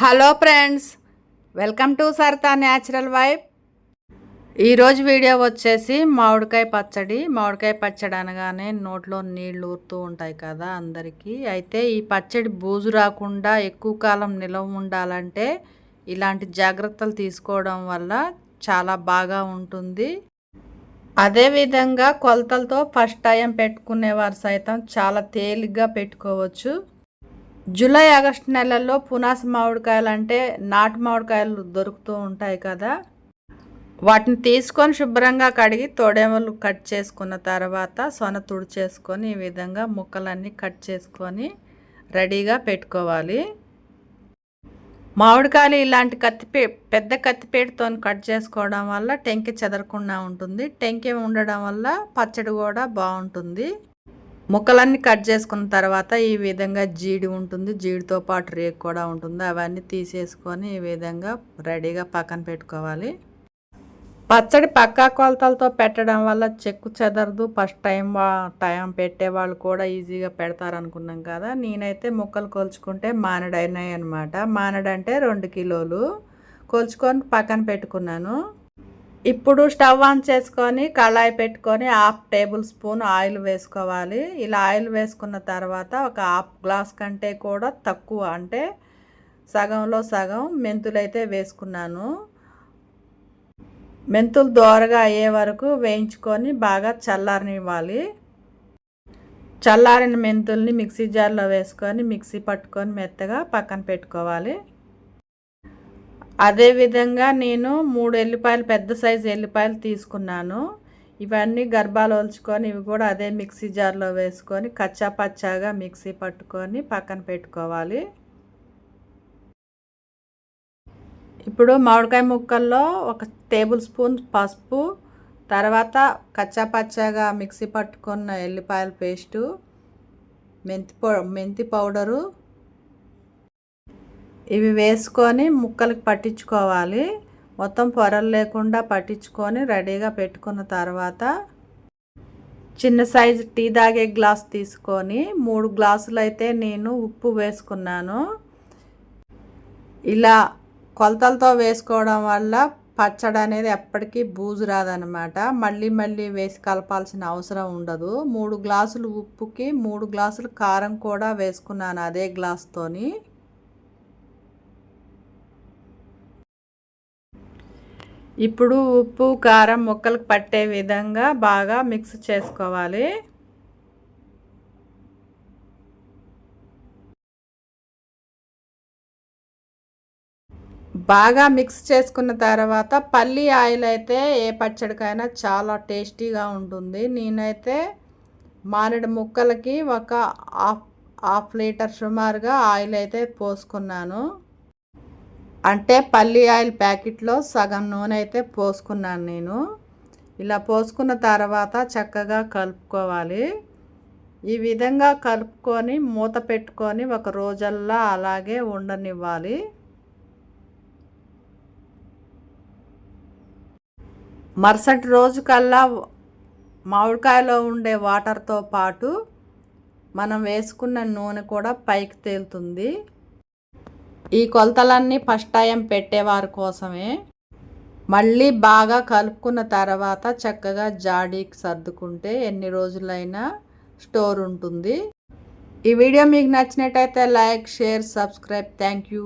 Hello friends welcome to Sarita natural vibe. ఈరోజు video వచ్చేసి మామిడికాయ పచ్చడి. మామిడికాయ పచ్చడి అనగానే నోట్లో నీళ్ళు ఊరుతూ ఉంటాయి కదా అందరికీ. అయితే ఈ పచ్చడి బూజు రాకుండా ఎక్కువ కాలం నిలవ ఉండాలంటే ఇలాంటి జాగ్రత్తలు తీసుకోవడం వల్ల చాలా బాగా ఉంటుంది. అదేవిధంగా కొలతలతో ఫస్ట్ టైం పెట్టుకునేవారు సైతం చాలా తేలిగ్గా పెట్టుకోవచ్చు. జూలై ఆగస్టు నెలల్లో పునాస మామిడికాయలు అంటే నాటు మామిడికాయలు దొరుకుతూ ఉంటాయి కదా. వాటిని తీసుకొని శుభ్రంగా కడిగి తోడేమలు కట్ చేసుకున్న తర్వాత సొన తుడిచేసుకొని ఈ విధంగా ముక్కలన్నీ కట్ చేసుకొని రెడీగా పెట్టుకోవాలి. మామిడికాయలు ఇలాంటి కత్తిపే పెద్ద కత్తిపేటతో కట్ చేసుకోవడం వల్ల టెంకె చెదరకుండా ఉంటుంది. టెంకి ఉండడం వల్ల పచ్చడి కూడా బాగుంటుంది. ముక్కలన్నీ కట్ చేసుకున్న తర్వాత ఈ విధంగా జీడి ఉంటుంది. జీడితో పాటు రేకు కూడా ఉంటుంది. అవన్నీ తీసేసుకొని ఈ విధంగా రెడీగా పక్కన పెట్టుకోవాలి. పచ్చడి పక్కా కొలతలతో పెట్టడం వల్ల చెక్కు చెదరదు. ఫస్ట్ టైం టైం పెట్టే వాళ్ళు కూడా ఈజీగా పెడతారనుకున్నాం కదా. నేనైతే ముక్కలు కొలుచుకుంటే మానడైనాయి అయినాయి అనమాట మానడంటే అంటే రెండు కిలోలు. కొలుచుకొని పక్కన పెట్టుకున్నాను. ఇప్పుడు స్టవ్ ఆన్ చేసుకొని కళాయి పెట్టుకొని హాఫ్ టేబుల్ స్పూన్ ఆయిల్ వేసుకోవాలి. ఇలా ఆయిల్ వేసుకున్న తర్వాత ఒక హాఫ్ గ్లాస్ కంటే కూడా తక్కువ అంటే సగంలో సగం మెంతులు అయితే వేసుకున్నాను. మెంతులు దోరగా అయ్యే వరకు వేయించుకొని బాగా చల్లారనివ్వాలి. చల్లారిన మెంతుల్ని మిక్సీ జార్లో వేసుకొని మిక్సీ పట్టుకొని మెత్తగా పక్కన పెట్టుకోవాలి. అదేవిధంగా నేను మూడు ఎల్లిపాయలు పెద్ద సైజు ఎల్లిపాయలు తీసుకున్నాను. ఇవన్నీ గర్భాలు ఒలుచుకొని ఇవి కూడా అదే మిక్సీ జార్లో వేసుకొని కచ్చా పచ్చాగా మిక్సీ పట్టుకొని పక్కన పెట్టుకోవాలి. ఇప్పుడు మామిడికాయ ముక్కల్లో ఒక టేబుల్ స్పూన్ పసుపు తర్వాత కచ్చా పచ్చాగా మిక్సీ పట్టుకున్న ఎల్లిపాయల పేస్టు మెంతి పౌ మెంతి పౌడరు ఇవి వేసుకొని ముక్కలకు పట్టించుకోవాలి. మొత్తం పొరలు లేకుండా పట్టించుకొని రెడీగా పెట్టుకున్న తర్వాత చిన్న సైజు టీ తాగే గ్లాస్ తీసుకొని మూడు గ్లాసులు అయితే నేను ఉప్పు వేసుకున్నాను. ఇలా కొలతలతో వేసుకోవడం వల్ల పచ్చడి అనేది ఎప్పటికీ బూజు రాదనమాట మళ్ళీ మళ్ళీ వేసి కలపాల్సిన అవసరం ఉండదు. మూడు గ్లాసులు ఉప్పుకి మూడు గ్లాసులు కారం కూడా వేసుకున్నాను అదే గ్లాస్తోని. ఇప్పుడు ఉప్పు కారం ముక్కలకు పట్టే విధంగా బాగా మిక్స్ చేసుకోవాలి. బాగా మిక్స్ చేసుకున్న తర్వాత పల్లి ఆయిల్ అయితే ఏ పచ్చడికైనా చాలా టేస్టీగా ఉంటుంది. నేనైతే మామిడి ముక్కలకి ఒక హాఫ్ హాఫ్ లీటర్ సుమారుగా ఆయిల్ అయితే పోసుకున్నాను. అంటే పల్లి ఆయిల్ ప్యాకెట్లో సగం నూనె అయితే పోసుకున్నాను నేను. ఇలా పోసుకున్న తర్వాత చక్కగా కలుపుకోవాలి. ఈ విధంగా కలుపుకొని మూత పెట్టుకొని ఒక రోజల్లా అలాగే ఉండనివ్వాలి. మరుసటి రోజు కల్లా మామిడికాయలో ఉండే వాటర్తో పాటు మనం వేసుకున్న నూనె కూడా పైకి తేలుతుంది. ఈ కొలతలన్నీ ఫస్ట్ టైం పెట్టేవారి కోసమే. మళ్ళీ బాగా కలుపుకున్న తర్వాత చక్కగా జాడీకి సర్దుకుంటే ఎన్ని రోజులైనా స్టోర్ ఉంటుంది. ఈ వీడియో మీకు నచ్చినట్టయితే like share subscribe. Thank you.